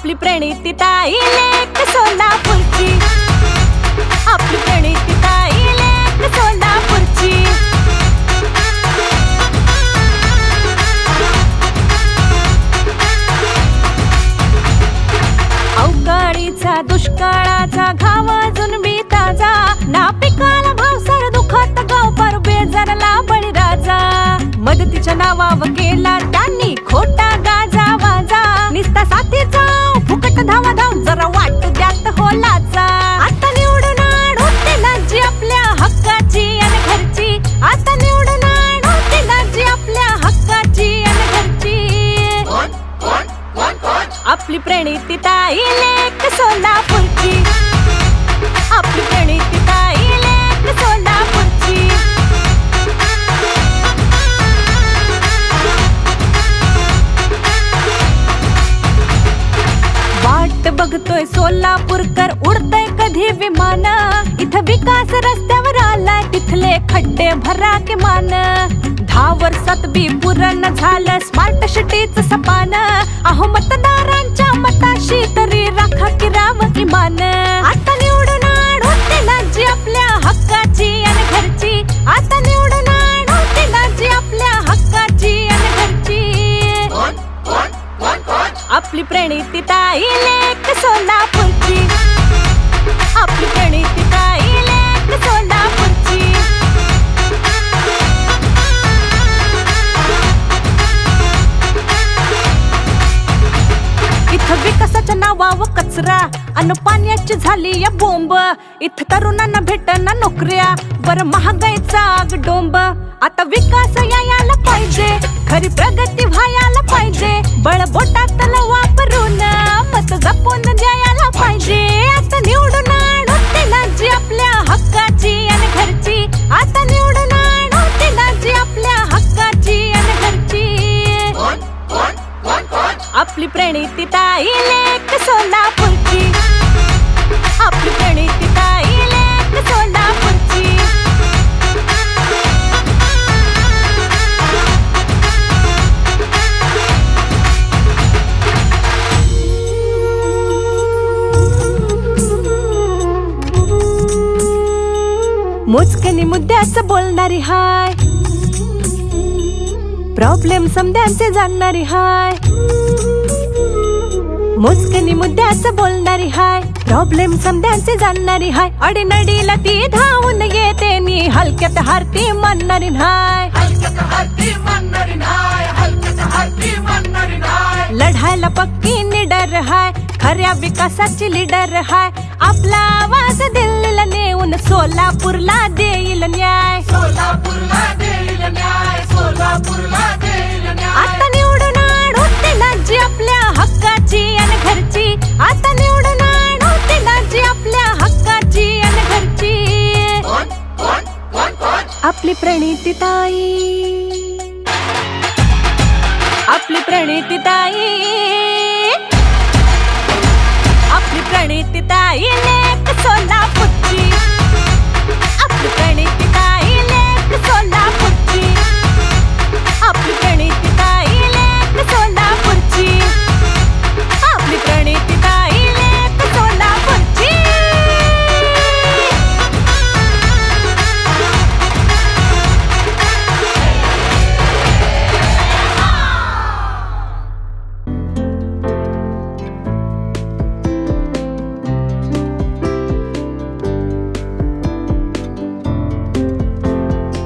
आपली प्रणिती ताई लेक सोलापूरची. आपली प्रणिती ताई लेक सोलापूरची. अवकाळीचा दुष्काळाचा घाव अजून मी ताजा ना पिकाला भाव सर दुखत गाव पर बेजारला बळीराजा. मदतीच्या नावावर केला त्या गणित ताई लेख सोलापूरची. आपली गणित ताई लेख सोलापूरची. वाट बघतोय सोलापूरकर उडतय कधी विमान? इथं विकास रस्त्यावर आलाय तिथले खड्डे भरा के मान दहा वर्षात बी पूर्ण झालं स्मार्ट सिटीच सपान. अहो मतदान लेक सोलापूरची? आपली प्रणिती ताई लेक सोलापूरची? इथं विकासाच्या नावावर कचरा अन्न पाण्याची झाली या बोंब. इथं तरुणांना भेटना नोकऱ्या. वर महागाईचा आग डोंब. आता विकास यायला पाहिजे. खरी प्रगती व्हायला पाहिजे. बळबोटात वापरून. मत जपून द्यायला पाहिजे. आता निवडून आणू तिला आपल्या हक्काची आणि घरची. आता निवडून आणू तिला आपल्या हक्काची आणि घरची. आपली प्रणिती ताई लेक सोलापूरची. आपली प्रणिती ताई लेक सोलापूर मोजकनी मुद्द्याच बोलणारी हाय. प्रॉब्लेम समद्यांचे जाणणारी हाय. मोजकनी मुद्द्याच बोलणारी हाय. प्रॉब्लेम समद्यांचे जाणणारी हाय. अडीनडीला ती धावून येते नी हलक्यात हारती म्हणणारी हाय. हलक्यात हाती म्हणणारी हाय. हलक्यात हाती म्हणणारी हाय. खऱ्या विकासाची लीडर हाय. आपला आवाज दिल्लीला नेऊन सोलापूरला देईल न्याय. सोलापूरला देईल न्याय सोलापूरला देईल न्याय. आता निवडून आणू तिला जी आपल्या हक्काची आणि घरची. आता निवडून आणू तिला जी आपल्या हक्काची आणि घरची. आपली प्रणिती ताई. आपली प्रणिती ताई. गणित ताईने